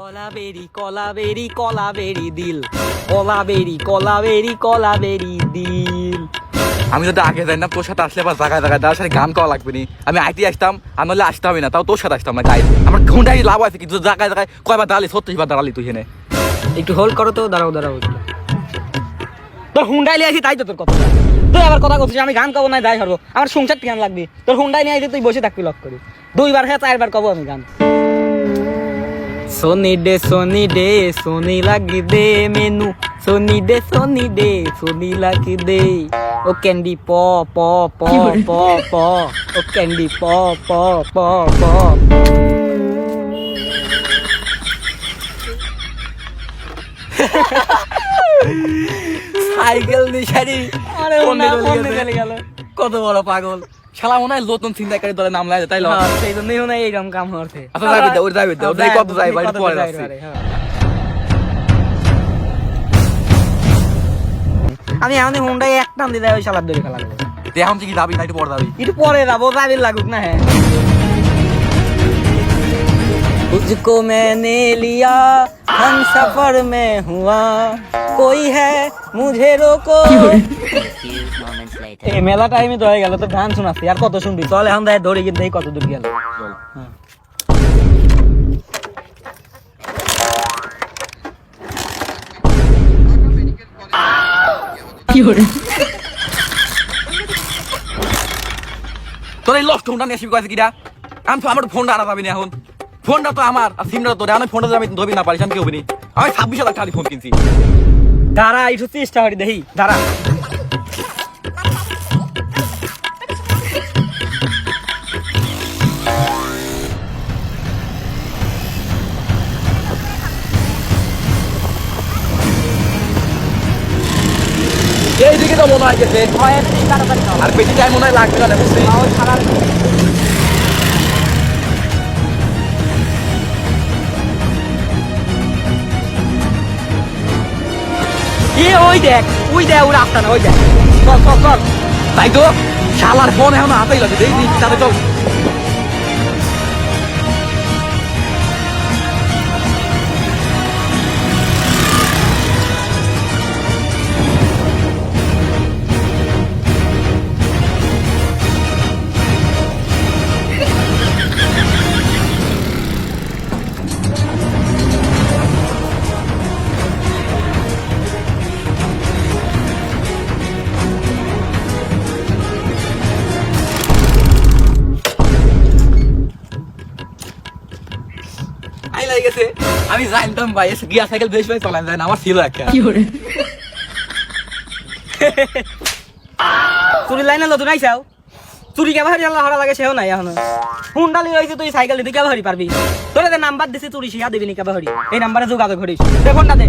কলাবেরি কলাবেরি কলাবেরি দিল। কলাবেরি কলাবেরি কলাবেরি দিল। আমি যদি আগে যাই না তোর সাথে আসলে আবার জায়গায় জায়গায় তার সাথে গান করা লাগবে নি। আমি আইটি আসতাম আর নাহলে আসতে হবে না তাও তোর সাথে আসতাম না গাই আমার ঘুমটাই লাভ আছে কিন্তু জায়গায় জায়গায় কয়বার দাঁড়ালি সত্যি বার দাঁড়ালি তুই হেনে একটু হোল্ড করো তো দাঁড়াও দাঁড়াও। তোর হুন্ডাই নিয়ে আসি তাই তো তোর কথা। তুই আবার কথা বলছিস আমি গান কব না যাই হরবো। আমার সংসার কেন লাগবে। তোর হুন্ডাই নিয়ে আসি তুই বসে থাকবি লক করি দুইবার হ্যাঁ চারবার কব আমি গান। সোনি ডে সোনি ডে সোনি লাগি দে মেনু সোনি ডে সোনি ডে সোনি লাগি দে ও ক্যান্ডি প প প প প ও ক্যান্ডি প প প প সাইকেল নিশারি আরে ফোন না, নিয়ে ফোন চলে নিয়ে চলে গেছে। গেল। কত বড় পাগল। শালা মনে হয় নতুন চিন্তাকারী দলে নাম লাগে তাই ল হ্যাঁ, সেই জন্যই মনে হয় এইরকম কাম হচ্ছে আচ্ছা, যাইবে দে, ওর যাইবে দে, ওর যাই কত যাই, বাড়ি কত পরে যাই যাচ্ছি। বাড়ি, হ্যাঁ। আমি এখন হুন্ডাই এক টান দিয়ে দেয় ওই শালার দড়ি খেলা করবো। তুই এখন কি যাবি না একটু পরে যাবি একটু পরে যাবো যাবির লাগুক না হ্যাঁ तुझको मैंने लिया हम सफर में हुआ कोई है मुझे रोको এই মেলা টাইমে তো হয়ে গেল তো গান শোনাচ্ছি আর কত শুনবি? চল এখন দেখ দৌড়ে গিয়ে দেখি কত দূর গেল। হ্যাঁ। তোর এই লস্ট ফোনটা নিয়ে আসবি কিরা আমি তো আমার ফোনটা আনা না এখন। ফোনটা তো আমার আর সিমটা তোর। আমি ফোনটা আমি ধরবি না পারিস আমি কি হবি আমি ছাব্বিশ হাজার টাকা ফোন কিনছি। দাঁড়া একটু চেষ্টা করি দেখি। দাঁড়া। তো মনে হয় গেছে। আর বেশি টাইম মনে হয় লাগবে না বুঝলি? এ ওই দেখ ওই দেখ ওর আসতা না ওই দেখ। চল চল চল। তাই তো? শালার ফোন এখন হাতেই লাগে দেখি তাহলে চল। আই লাগে গেছে। আমি জানতাম ভাই গিয়া সাইকেল বেশ ভাই চলান যায় না আমার ছিল একটা। চুরি লাইনে নতুন আইসাও? চুরি কে ভারি আল্লাহ হারা লাগে সেও নাই এখন। হুন্ডালি রয়েছে তুই সাইকেল দিতে কেবা ভারি পারবি? তোরে যে নাম্বার দিছি চুরি শিয়া দিবি নি কেবা ভারি এই নাম্বারে যোগাযোগ করিস। দে ফোনটা দে।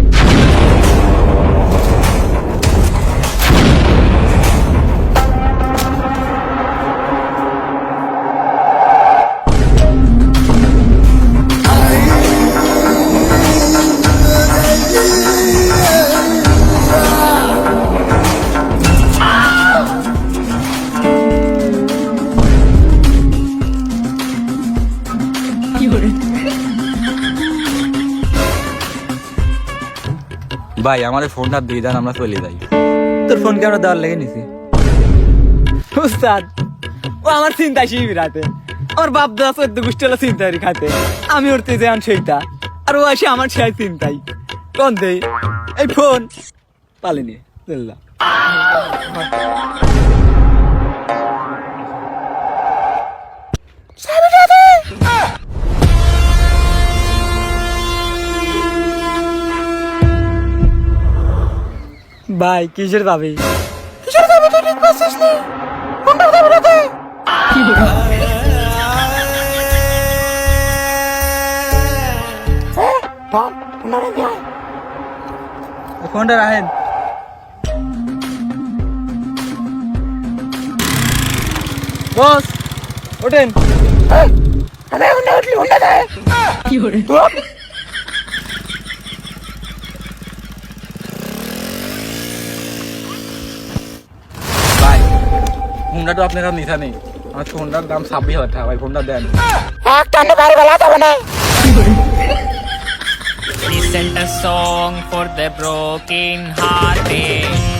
ভাই, আমার ফোনটা দিয়ে দেন, আমরা চলে যাই। তোর ফোন আমরা দেওয়ার লেগে নিছি। ও আমার চিন্তা শিবিরাতে আমার বাপ দাদা চোদ্দ গোষ্ঠী হলো চিন্তারি খাতে আমি উঠতে তেজে আন সেইটা। আর ও আসে আমার সেই চিন্তাই। কোন দেই? এই ফোন পালিনি বুঝলাম ভাই কিসের দাবি? কিসের দাবি তুই ঠিক পাচ্ছিস না? কোনটা দাবি রাতে? ফোনটা রাখেন বস ওঠেন। ভাই ফোনটা আপনার নিশা নেই আমার ফোনটার দাম ছাব্বিশ হাজার টাকা, ভাই ফোনটা দেন song for the broken hearted.